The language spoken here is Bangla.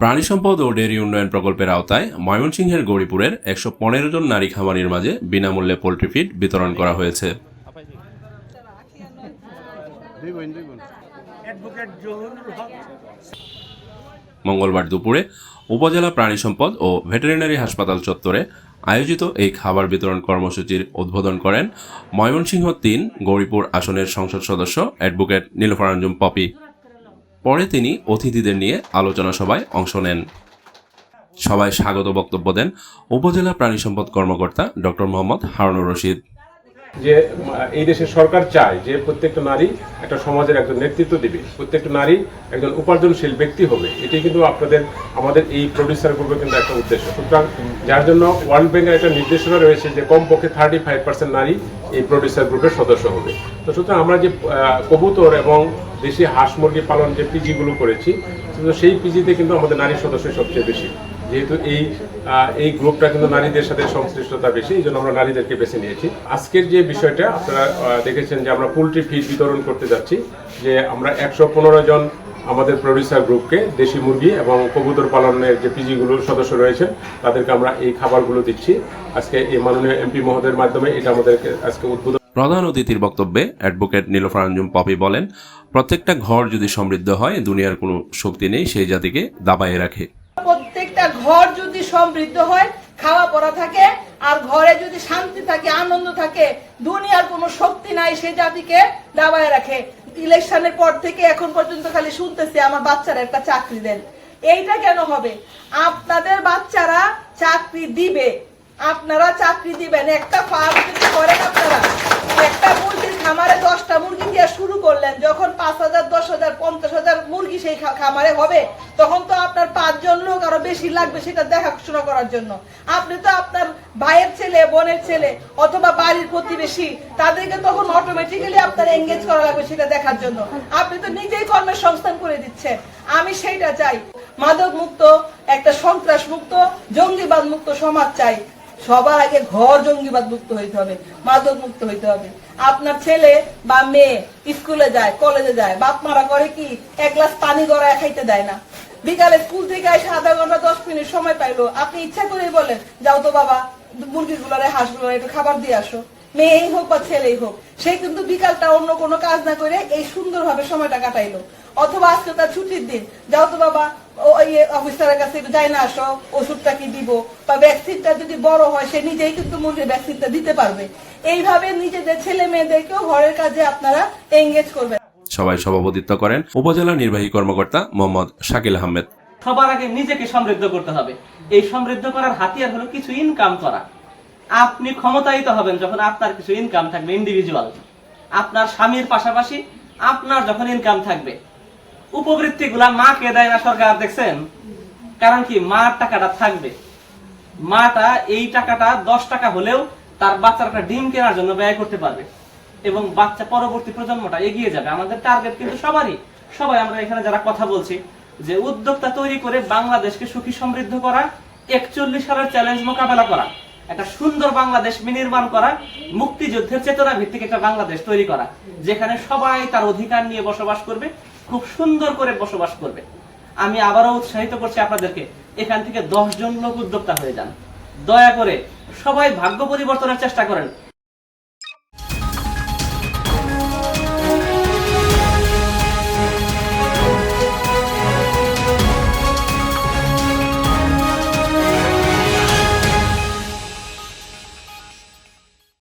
প্রাণী সম্পদ ও ডেয়ারি উন্নয়ন প্রকল্পের আওতায় ময়মনসিংহের গৌরীপুরের একশো পনেরো জন নারী খামারির মাঝে বিনামূল্যে পোলট্রি ফিড বিতরণ করা হয়েছে। মঙ্গলবার দুপুরে উপজেলা প্রাণী সম্পদ ও ভেটেরিনারি হাসপাতাল চত্বরে আয়োজিত এই খাবার বিতরণ কর্মসূচির উদ্বোধন করেন ময়মনসিংহ তিন গৌরীপুর আসনের সংসদ সদস্য অ্যাডভোকেট নীলফারাঞ্জুম পপি। পরে তিনি অতিথিদের নিয়ে আলোচনা সভায় অংশ নেন। সবাই স্বাগত বক্তব্য দেন উপজেলা প্রাণী সম্পদ কর্মকর্তা ডক্টর মোহাম্মদ হারুনুর রশিদ। যে এই দেশের সরকার চায় যে প্রত্যেকটা নারী একটা সমাজের একজন নেতৃত্ব দিবে, প্রত্যেকটা নারী একজন উপার্জনশীল ব্যক্তি হবে এটি কিন্তু আপনাদের, আমাদের এই প্রডিউসার গ্রুপের কিন্তু একটা উদ্দেশ্য। সুতরাং যার জন্য ওয়ার্ল্ড ব্যাংকের একটা নির্দেশনা রয়েছে যে কমপক্ষে থার্টি ফাইভ পার্সেন্ট নারী এই প্রডিউসার গ্রুপের সদস্য হবে। তো সুতরাং আমরা যে কবুতর এবং দেশি হাঁস মুরগি পালন যে পিজিগুলো করেছি তো সেই পিজিতে কিন্তু আমাদের নারী সদস্য সবচেয়ে বেশি। যেহেতু এই এই গ্রুপটা কিন্তু নারীদের সাথে সংশ্লিষ্টতা বেশি, এই জন্য আমরা নারীদেরকে বেছে নিয়েছি। আজকের যে বিষয়টা, আপনারা দেখেছেন যে আমরা পোলট্রি ফিড বিতরণ করতে যাচ্ছি, যে আমরা একশো পনেরো জন আমাদের প্রডিউসার গ্রুপকে, দেশি মুরগি এবং কবুতর পালনের যে পিজিগুলোর সদস্য রয়েছেন, তাদেরকে আমরা এই খাবারগুলো দিচ্ছি। আজকে এই মাননীয় এমপি মহোদয়ের মাধ্যমে এটা আমাদেরকে আজকে উদ্বোধন প্রধান অতিথির বক্তব্যে অ্যাডভোকেট নীলফারাঞ্জুম পপি বলেন, প্রত্যেকটা ঘর যদি সমৃদ্ধ হয়, দুনিয়ার কোনো শক্তি নেই, সেই জাতিকে দাবায় রাখে। প্রত্যেকটা ঘর যদি সমৃদ্ধ হয়, খাওয়া পড়া থাকে, আর ঘরে যদি শান্তি থাকে, আনন্দ থাকে, দুনিয়ার কোনো শক্তি নাই সে জাতিকে দাবায় রাখে। ইলেকশনের পর থেকে এখন পর্যন্ত খালি শুনতেছি, আমার বাচ্চারা একটা চাকরি দেন। এইটা কেন হবে? আপনাদের বাচ্চারা চাকরি দিবে। আপনারা চাকরি দিবেন, একটা ফার্ম যদি করেন আপনারা, একটা মুরগির খামারে দশটা মুরগি দিয়ে শুরু করলেন, যখন পাঁচ হাজার, দশ হাজার, পঞ্চাশ হাজার মুরগি সেই খামারে হবে, তখন তো আপনার পাঁচজন লোক আরও বেশি লাগবে সেটা দেখাশোনা করার জন্য। আপনি তো আপনার ভাইয়ের ছেলে, বোনের ছেলে, অথবা বাড়ির প্রতিবেশী, তাদেরকে তখন অটোমেটিক্যালি আপনার এঙ্গেজ করা লাগবে সেটা দেখার জন্য। আপনি তো নিজেই কর্মের সংস্থান করে দিচ্ছেন। আমি সেইটা চাই। মাদক মুক্ত একটা সন্ত্রাস মুক্ত জঙ্গিবাদ মুক্ত সমাজ চাই। সবার আগে ঘর জঙ্গিবাদ মুক্ত হইতে হবে, মাদক মুক্ত হইতে হবে। আপনার ছেলে বা মেয়ে স্কুলে যায়, কলেজে যায়, বাপ মারা করে কি এক গ্লাস পানি গড়া খাইতে দেয় না? বিকালে স্কুল থেকে এসে আধা ঘণ্টা, দশ মিনিট সময় পাইলো। আপনি ইচ্ছা করেই বলেন, যাও তো বাবা, মুরগিগুলোরে, হাঁসগুলোরে একটু খাবার দিয়ে আসো। মেয়েই হোক বা ছেলেই হোক সে কিন্তু বিকালটা অন্য কোনো কাজ না করে এই সুন্দরভাবে সময়টা কাটাইলো। অথবা আজকে তার ছুটির দিন যাও তো বাবা ওই অফিসারের কাছে একটু যাই না আসো ওষুধটা কি দিব? বা ভ্যাকসিনটা যদি বড় হয় সে নিজেই কিন্তু মুরগির ভ্যাকসিনটা দিতে পারবে। এইভাবে নিজেদের ছেলে মেয়েদেরকেও ঘরের কাজে আপনারা এঙ্গেজ করবেন। সবাই সভাপতিত্ব করেন উপজেলা নির্বাহী কর্মকর্তা মোহাম্মদ শাকিল আহমেদ। সবার আগে নিজেকে সমৃদ্ধ করতে হবে। এই সমৃদ্ধ করার হাতিয়ার হলো কিছু ইনকাম করা। আপনি ক্ষমতায়িত হবেন যখন আপনার কিছু ইনকাম থাকবে ইন্ডিভিজুয়াল আপনার স্বামীর পাশাপাশি আপনার যখন ইনকাম থাকবে। উপবৃত্তিগুলা মাকে দেয় না সরকার, দেখছেন? কারণ কি? মার টাকাটা থাকবে। মাটা এই টাকাটা দশ টাকা হলেও তার বাচ্চার একটা ডিম কেনার জন্য ব্যয় করতে পারবে। এবং বাচ্চা পরবর্তী প্রজন্মটা এগিয়ে যাবে। আমাদের টার্গেট কিন্তু সবারই। সবাই আমরা এখানে যারা কথা বলছি, যে উদ্যোক্তা তৈরি করে বাংলাদেশকে সুখী সমৃদ্ধ করা, একচল্লিশ সালের চ্যালেঞ্জ মোকাবেলা করা। একটা সুন্দর বাংলাদেশ বিনির্মাণ করা, মুক্তিযুদ্ধের চেতনা ভিত্তিক একটা বাংলাদেশ তৈরি করা, যেখানে সবাই তার অধিকার নিয়ে বসবাস করবে, খুব সুন্দর করে বসবাস করবে। আমি আবারও উৎসাহিত করছি আপনাদেরকে, এখান থেকে জন লোক উদ্যোক্তা হয়ে যান। দয়া করে সবাই ভাগ্য পরিবর্তনের চেষ্টা করেন।